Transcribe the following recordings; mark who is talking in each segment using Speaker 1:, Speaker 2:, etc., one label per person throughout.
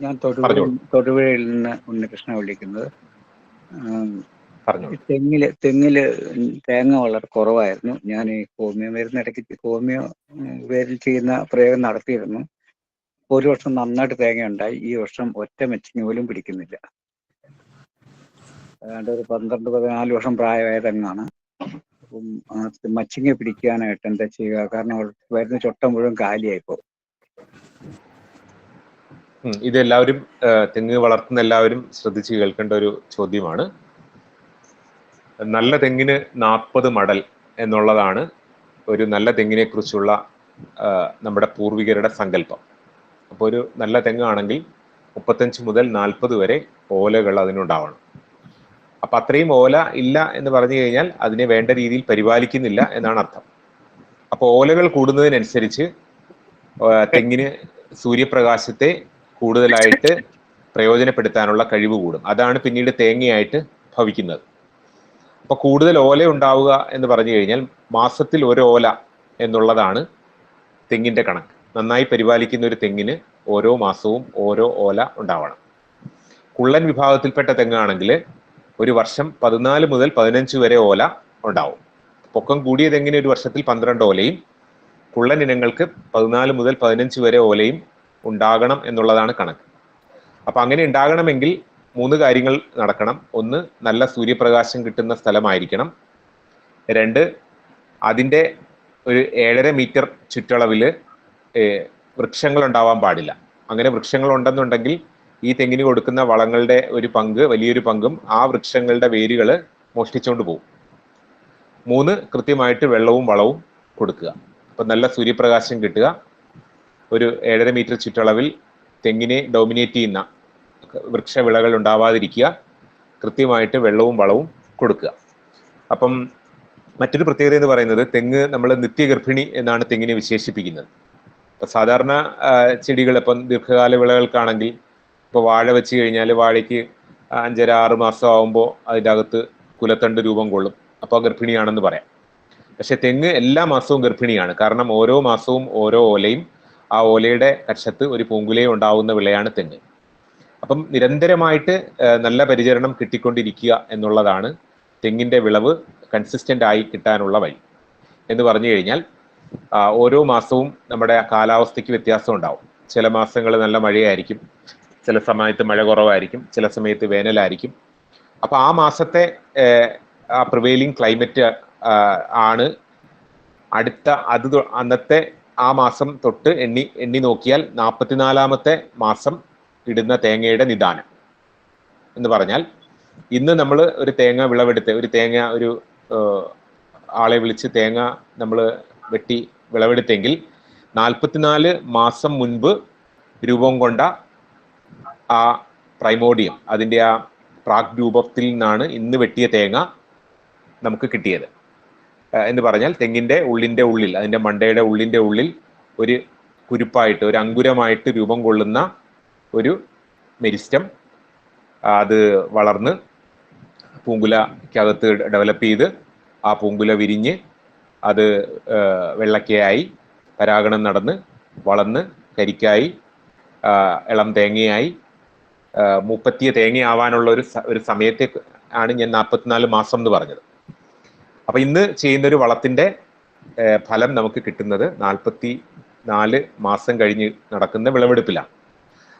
Speaker 1: ഞാൻ തൊടുപുഴ. തൊടുപുഴയിൽ നിന്ന് ഉണ്ണികൃഷ്ണ വിളിക്കുന്നത്. തെങ്ങിൽ തെങ്ങിൽ തേങ്ങ വളരെ കുറവായിരുന്നു. ഞാൻ ഈ ഹോമിയോ മരുന്ന് ഇടയ്ക്ക് ഹോമിയോ പേരിൽ ചെയ്യുന്ന പ്രയോഗം നടത്തിയിരുന്നു. ഒരു വർഷം നന്നായിട്ട് തേങ്ങ ഉണ്ടായി ഈ വർഷം ഒറ്റ മെച്ചിങ് പോലും പിടിക്കുന്നില്ല. ഏതാണ്ട് ഒരു പന്ത്രണ്ട് പതിനാല് വർഷം പ്രായമായ തെങ്ങാണ്. അപ്പം മച്ചിങ്ങ പിടിക്കാനായിട്ട് എന്താ ചെയ്യുക? കാരണം വരുന്ന ചൊട്ട മുഴുവൻ കാലിയായിപ്പോ
Speaker 2: ഇത് എല്ലാവരും തെങ്ങ് വളർത്തുന്ന എല്ലാവരും ശ്രദ്ധിച്ച് കേൾക്കേണ്ട ഒരു ചോദ്യമാണ്. നല്ല തെങ്ങിന് നാൽപ്പത് മടൽ എന്നുള്ളതാണ് ഒരു നല്ല തെങ്ങിനെ കുറിച്ചുള്ള നമ്മുടെ പൂർവികരുടെ സങ്കല്പം. അപ്പോൾ ഒരു നല്ല തെങ്ങാണെങ്കിൽ മുപ്പത്തഞ്ച് മുതൽ നാൽപ്പത് വരെ ഓലകൾ അതിനുണ്ടാവണം. അപ്പൊ അത്രയും ഓല ഇല്ല എന്ന് പറഞ്ഞു കഴിഞ്ഞാൽ അതിനെ വേണ്ട രീതിയിൽ പരിപാലിക്കുന്നില്ല എന്നാണ് അർത്ഥം. അപ്പൊ ഓലകൾ കൂടുന്നതിനനുസരിച്ച് തെങ്ങിന് സൂര്യപ്രകാശത്തെ കൂടുതലായിട്ട് പ്രയോജനപ്പെടുത്താനുള്ള കഴിവ് കൂടും. അതാണ് പിന്നീട് തേങ്ങയായിട്ട് ഭവിക്കുന്നത്. അപ്പൊ കൂടുതൽ ഓല ഉണ്ടാവുക എന്ന് പറഞ്ഞു കഴിഞ്ഞാൽ മാസത്തിൽ ഒരു ഓല എന്നുള്ളതാണ് തെങ്ങിന്റെ കണക്ക്. നന്നായി പരിപാലിക്കുന്ന ഒരു തെങ്ങിന് ഓരോ മാസവും ഓരോ ഓല ഉണ്ടാവണം. കുള്ളൻ വിഭാഗത്തിൽപ്പെട്ട തെങ്ങാണെങ്കിൽ ഒരു വർഷം പതിനാല് മുതൽ പതിനഞ്ച് വരെ ഓല ഉണ്ടാവും. പൊക്കം കൂടിയ തെങ്ങിന് ഒരു വർഷത്തിൽ പന്ത്രണ്ട് ഓലയും കുള്ളൻ ഇനങ്ങൾക്ക് പതിനാല് മുതൽ പതിനഞ്ച് വരെ ഓലയും ഉണ്ടാകണം എന്നുള്ളതാണ് കണക്ക്. അപ്പൊ അങ്ങനെ ഉണ്ടാകണമെങ്കിൽ മൂന്ന് കാര്യങ്ങൾ നടക്കണം. ഒന്ന് നല്ല സൂര്യപ്രകാശം കിട്ടുന്ന സ്ഥലമായിരിക്കണം. രണ്ട് അതിന്റെ ഒരു ഏഴര മീറ്റർ ചുറ്റളവിൽ വൃക്ഷങ്ങൾ ഉണ്ടാവാൻ പാടില്ല. അങ്ങനെ വൃക്ഷങ്ങൾ ഉണ്ടെന്നുണ്ടെങ്കിൽ ഈ തെങ്ങിന് കൊടുക്കുന്ന വളങ്ങളുടെ ഒരു പങ്ക് വലിയൊരു പങ്കും ആ വൃക്ഷങ്ങളുടെ വേരുകൾ മോഷ്ടിച്ചുകൊണ്ട് പോകും. മൂന്ന് കൃത്യമായിട്ട് വെള്ളവും വളവും കൊടുക്കുക. അപ്പം നല്ല സൂര്യപ്രകാശം കിട്ടുക. ഒരു ഏഴര മീറ്റർ ചുറ്റളവിൽ തെങ്ങിനെ ഡോമിനേറ്റ് ചെയ്യുന്ന വൃക്ഷവിളകൾ ഉണ്ടാവാതിരിക്കുക കൃത്യമായിട്ട് വെള്ളവും വളവും കൊടുക്കുക. അപ്പം മറ്റൊരു പ്രത്യേകത എന്ന് പറയുന്നത് തെങ്ങ് നമ്മൾ നിത്യഗർഭിണി എന്നാണ് തെങ്ങിനെ വിശേഷിപ്പിക്കുന്നത്. ഇപ്പം സാധാരണ ചെടികൾ ഇപ്പം ദീർഘകാല വിളകൾക്കാണെങ്കിൽ ഇപ്പോൾ വാഴ വെച്ച് കഴിഞ്ഞാൽ വാഴയ്ക്ക് അഞ്ചര ആറ് മാസം ആകുമ്പോൾ അതിന്റെ അകത്ത് കുലത്തണ്ട് രൂപം കൊള്ളും. അപ്പോൾ ഗർഭിണിയാണെന്ന് പറയാം. പക്ഷെ തെങ്ങ് എല്ലാ മാസവും ഗർഭിണിയാണ്. കാരണം ഓരോ മാസവും ഓരോ ഓലയും ആ ഓലയുടെ കക്ഷത്ത് ഒരു പൂങ്കുലയും ഉണ്ടാവുന്ന വിളയാണ് തെങ്ങ്. അപ്പം നിരന്തരമായിട്ട് നല്ല പരിചരണം കിട്ടിക്കൊണ്ടിരിക്കുക എന്നുള്ളതാണ് തെങ്ങിന്റെ വിളവ് കൺസിസ്റ്റന്റ് ആയി കിട്ടാനുള്ള വഴി. എന്ന് പറഞ്ഞു കഴിഞ്ഞാൽ ഓരോ മാസവും നമ്മുടെ കാലാവസ്ഥയ്ക്ക് വ്യത്യാസം ഉണ്ടാവും. ചില മാസങ്ങൾ നല്ല മഴയായിരിക്കും ചില സമയത്ത് മഴ കുറവായിരിക്കും ചില സമയത്ത് വേനലായിരിക്കും. അപ്പോൾ ആ മാസത്തെ ആ പ്രിവെയിലിംഗ് ക്ലൈമറ്റ് ആണ് അടുത്ത അത് അന്നത്തെ ആ മാസം തൊട്ട് എണ്ണി എണ്ണി നോക്കിയാൽ നാൽപ്പത്തിനാലാമത്തെ മാസം ഇടുന്ന തേങ്ങയുടെ നിദാനം എന്ന് പറഞ്ഞാൽ ഇന്ന് നമ്മൾ ഒരു തേങ്ങ വിളവെടുത്ത് ഒരു തേങ്ങ ഒരു ആളെ വിളിച്ച് തേങ്ങ നമ്മൾ വെട്ടി വിളവെടുത്തെങ്കിൽ നാൽപ്പത്തിനാല് മാസം മുൻപ് രൂപം കൊണ്ട ആ പ്രൈമോഡിയം അതിന്റെ ആ പ്രാഗ് രൂപത്തിൽ നിന്നാണ് ഇന്ന് വെട്ടിയ തേങ്ങ നമുക്ക് കിട്ടിയത്. എന്ന് പറഞ്ഞാൽ തെങ്ങിന്റെ ഉള്ളിന്റെ ഉള്ളിൽ അതിന്റെ മണ്ടയുടെ ഉള്ളിന്റെ ഉള്ളിൽ ഒരു കുരുപ്പായിട്ട് ഒരു അങ്കുരമായിട്ട് രൂപം കൊള്ളുന്ന ഒരു മെരിസ്റ്റം അത് വളർന്ന് പൂങ്കുലക്കകത്ത് ഡെവലപ്പ് ചെയ്ത് ആ പൂങ്കുല വിരിഞ്ഞ് അത് വെള്ളക്കയായി പരാഗണം നടന്ന് വളർന്ന് കരിക്കായി ഇളം തേങ്ങയായി മുപ്പത്തിയ തേങ്ങയാവാനുള്ള ഒരു ഒരു സമയത്തെ ആണ് ഞാൻ നാൽപ്പത്തിനാല് മാസം എന്ന് പറഞ്ഞത്. അപ്പൊ ഇന്ന് ചെയ്യുന്ന ഒരു വളത്തിന്റെ ഫലം നമുക്ക് കിട്ടുന്നത് നാൽപ്പത്തി നാല് മാസം കഴിഞ്ഞ് നടക്കുന്ന വിളവെടുപ്പിലാണ്.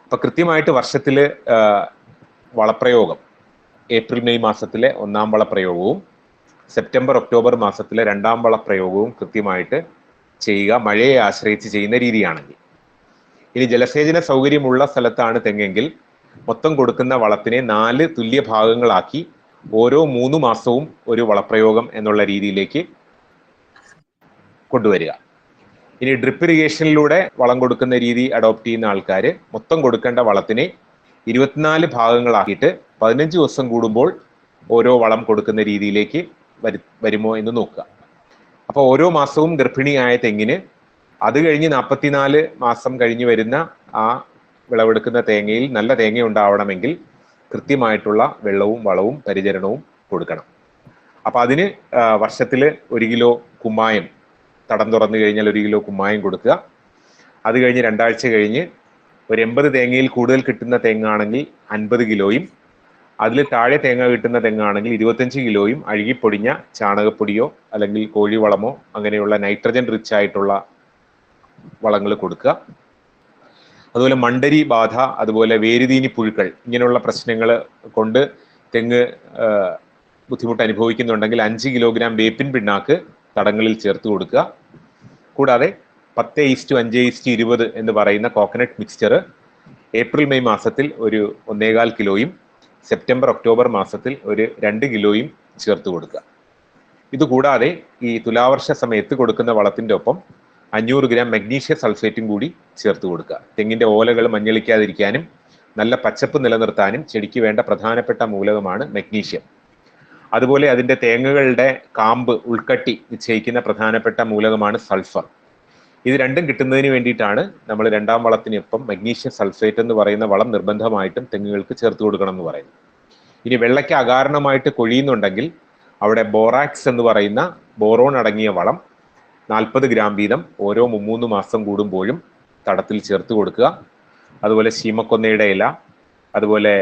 Speaker 2: അപ്പൊ കൃത്യമായിട്ട് വർഷത്തിൽ വളപ്രയോഗം ഏപ്രിൽ മെയ് മാസത്തിലെ ഒന്നാം വളപ്രയോഗവും സെപ്റ്റംബർ ഒക്ടോബർ മാസത്തിലെ രണ്ടാം വളപ്രയോഗവും കൃത്യമായിട്ട് ചെയ്യുക മഴയെ ആശ്രയിച്ച് ചെയ്യുന്ന രീതിയാണെങ്കിൽ. ഇനി ജലസേചന സൗകര്യമുള്ള സ്ഥലത്താണ് തെങ്ങെങ്കിൽ മൊത്തം കൊടുക്കുന്ന വളത്തിനെ നാല് തുല്യ ഭാഗങ്ങളാക്കി ഓരോ മൂന്ന് മാസവും ഒരു വളപ്രയോഗം എന്നുള്ള രീതിയിലേക്ക് കൊണ്ടുവരിക. ഇനി ഡ്രിപ്പ് ഇറിഗേഷനിലൂടെ വളം കൊടുക്കുന്ന രീതി അഡോപ്റ്റ് ചെയ്യുന്ന ആൾക്കാർ മൊത്തം കൊടുക്കേണ്ട വളത്തിനെ ഇരുപത്തിനാല് ഭാഗങ്ങളാക്കിയിട്ട് പതിനഞ്ച് ദിവസം കൂടുമ്പോൾ ഓരോ വളം കൊടുക്കുന്ന രീതിയിലേക്ക് വരു വരുമോ എന്ന് നോക്കുക. അപ്പോൾ ഓരോ മാസവും ഗർഭിണിയായ തെങ്ങിന് അത് കഴിഞ്ഞ് നാൽപ്പത്തിനാല് മാസം കഴിഞ്ഞ് വരുന്ന ആ വിളവെടുക്കുന്ന തേങ്ങയിൽ നല്ല തേങ്ങ ഉണ്ടാവണമെങ്കിൽ കൃത്യമായിട്ടുള്ള വെള്ളവും വളവും പരിചരണവും കൊടുക്കണം. അപ്പൊ അതിന് വർഷത്തിൽ ഒരു കിലോ കുമ്മായം തടം തുറന്നു കഴിഞ്ഞാൽ ഒരു കിലോ കുമ്മായം കൊടുക്കുക. അത് കഴിഞ്ഞ് രണ്ടാഴ്ച കഴിഞ്ഞ് ഒരു എൺപത് തേങ്ങയിൽ കൂടുതൽ കിട്ടുന്ന തേങ്ങാണെങ്കിൽ അൻപത് കിലോയും അതിൽ താഴെ തേങ്ങ കിട്ടുന്ന തെങ്ങാണെങ്കിൽ ഇരുപത്തഞ്ച് കിലോയും അഴുകിപ്പൊടിഞ്ഞ ചാണകപ്പൊടിയോ അല്ലെങ്കിൽ കോഴിവളമോ അങ്ങനെയുള്ള നൈട്രജൻ റിച്ച് ആയിട്ടുള്ള വളങ്ങൾ കൊടുക്കുക. അതുപോലെ മണ്ടരി ബാധ അതുപോലെ വേരുതീനി പുഴുക്കൾ ഇങ്ങനെയുള്ള പ്രശ്നങ്ങൾ കൊണ്ട് തെങ്ങ് ബുദ്ധിമുട്ട് അനുഭവിക്കുന്നുണ്ടെങ്കിൽ അഞ്ച് കിലോഗ്രാം വേപ്പിൻ പിണ്ണാക്ക് തടങ്ങളിൽ ചേർത്ത് കൊടുക്കുക. കൂടാതെ പത്ത് ഈസ്റ്റു അഞ്ച് ഈസ്റ്റു ഇരുപത് എന്ന് പറയുന്ന കോക്കനട്ട് മിക്സ്ചർ ഏപ്രിൽ മെയ് മാസത്തിൽ ഒരു ഒന്നേകാൽ കിലോയും സെപ്റ്റംബർ ഒക്ടോബർ മാസത്തിൽ ഒരു രണ്ട് കിലോയും ചേർത്ത് കൊടുക്കുക. ഇതുകൂടാതെ ഈ തുലാവർഷ സമയത്ത് കൊടുക്കുന്ന വളത്തിന്റെ ഒപ്പം അഞ്ഞൂറ് ഗ്രാം മഗ്നീഷ്യ സൾഫേറ്റും കൂടി ചേർത്ത് കൊടുക്കുക. തെങ്ങിന്റെ ഓലകൾ മഞ്ഞളിക്കാതിരിക്കാനും നല്ല പച്ചപ്പ് നിലനിർത്താനും ചെടിക്ക് വേണ്ട പ്രധാനപ്പെട്ട മൂലകമാണ് മഗ്നീഷ്യം അതുപോലെ അതിന്റെ തേങ്ങകളുടെ കാമ്പ് ഉൾക്കട്ടി നിശ്ചയിക്കുന്ന പ്രധാനപ്പെട്ട മൂലകമാണ് സൾഫർ ഇത് രണ്ടും കിട്ടുന്നതിന് വേണ്ടിയിട്ടാണ് നമ്മൾ രണ്ടാം വളത്തിനൊപ്പം മഗ്നീഷ്യം സൾഫേറ്റ് എന്ന് പറയുന്ന വളം നിർബന്ധമായിട്ടും തെങ്ങുകൾക്ക് ചേർത്ത് കൊടുക്കണം എന്ന് പറയുന്നത്. ഇനി വെള്ളയ്ക്ക് അകാരണമായിട്ട് കൊഴിയുന്നുണ്ടെങ്കിൽ അവിടെ ബോറാക്സ് എന്ന് പറയുന്ന ബോറോൺ അടങ്ങിയ വളം നാൽപ്പത് ഗ്രാം വീതം ഓരോ മൂന്ന് മാസം കൂടുമ്പോഴും തടത്തിൽ ചേർത്ത് കൊടുക്കുക. അതുപോലെ ശീമക്കൊന്നയുടെ ഇല അതുപോലെ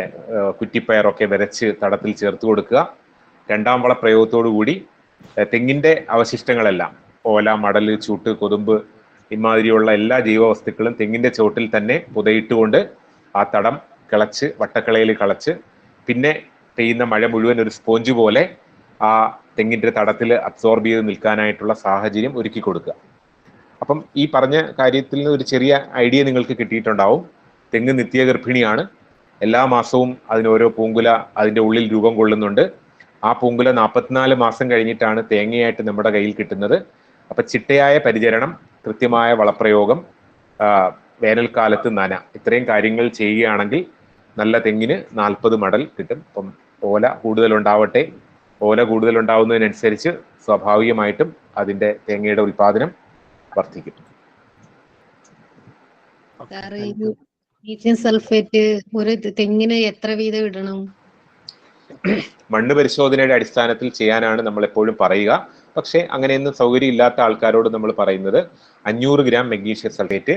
Speaker 2: കുറ്റിപ്പയറൊക്കെ വരച്ച് തടത്തിൽ ചേർത്ത് കൊടുക്കുക. രണ്ടാം വള പ്രയോഗത്തോടു കൂടി തെങ്ങിന്റെ അവശിഷ്ടങ്ങളെല്ലാം ഓല മടൽ ചൂട്ട് കൊതുമ്പ് ഇമാതിരിയുള്ള എല്ലാ ജീവവസ്തുക്കളും തെങ്ങിന്റെ ചുവട്ടിൽ തന്നെ പുതയിട്ടുകൊണ്ട് ആ തടം കിളച്ച് വട്ടക്കളയിൽ കളച്ച് പിന്നെ പെയ്യുന്ന മഴ മുഴുവൻ ഒരു സ്പോഞ്ച് പോലെ ആ തെങ്ങിന്റെ തടത്തിൽ അബ്സോർബ് ചെയ്ത് നിൽക്കാനായിട്ടുള്ള സാഹചര്യം ഒരുക്കി കൊടുക്കുക. അപ്പം ഈ പറഞ്ഞ കാര്യത്തിൽ നിന്ന് ഒരു ചെറിയ ഐഡിയ നിങ്ങൾക്ക് കിട്ടിയിട്ടുണ്ടാവും. തെങ്ങ് നിത്യ ഗർഭിണിയാണ്. എല്ലാ മാസവും അതിന് ഓരോ പൂങ്കുല അതിന്റെ ഉള്ളിൽ രൂപം കൊള്ളുന്നുണ്ട്. ആ പൂങ്കുല നാൽപ്പത്തിനാല് മാസം കഴിഞ്ഞിട്ടാണ് തേങ്ങയായിട്ട് നമ്മുടെ കയ്യിൽ കിട്ടുന്നത്. അപ്പൊ ചിട്ടയായ പരിചരണം കൃത്യമായ വളപ്രയോഗം വേനൽക്കാലത്ത് നന. ഇത്രയും കാര്യങ്ങൾ ചെയ്യുകയാണെങ്കിൽ നല്ല തെങ്ങിന് നാൽപ്പത് മടൽ കിട്ടും. അപ്പം ഓല കൂടുതൽ ഉണ്ടാവട്ടെ ഓല കൂടുതൽ ഉണ്ടാവുന്നതിനനുസരിച്ച് സ്വാഭാവികമായിട്ടും അതിന്റെ തേങ്ങയുടെ ഉൽപാദനം വർദ്ധിക്കും.
Speaker 3: സൾഫേറ്റ് ഒരു തെങ്ങിന് എത്ര വീതം ഇടണം?
Speaker 2: മണ്ണ് പരിശോധനയുടെ അടിസ്ഥാനത്തിൽ ചെയ്യാനാണ് നമ്മൾ എപ്പോഴും പറയുക. പക്ഷേ അങ്ങനെയൊന്നും സൗകര്യം ഇല്ലാത്ത ആൾക്കാരോട് നമ്മൾ പറയുന്നത് അഞ്ഞൂറ് gram magnesium sulphate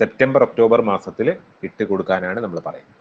Speaker 2: September October മാസത്തിൽ ഇട്ട് കൊടുക്കാനാണ് നമ്മൾ പറയുന്നത്.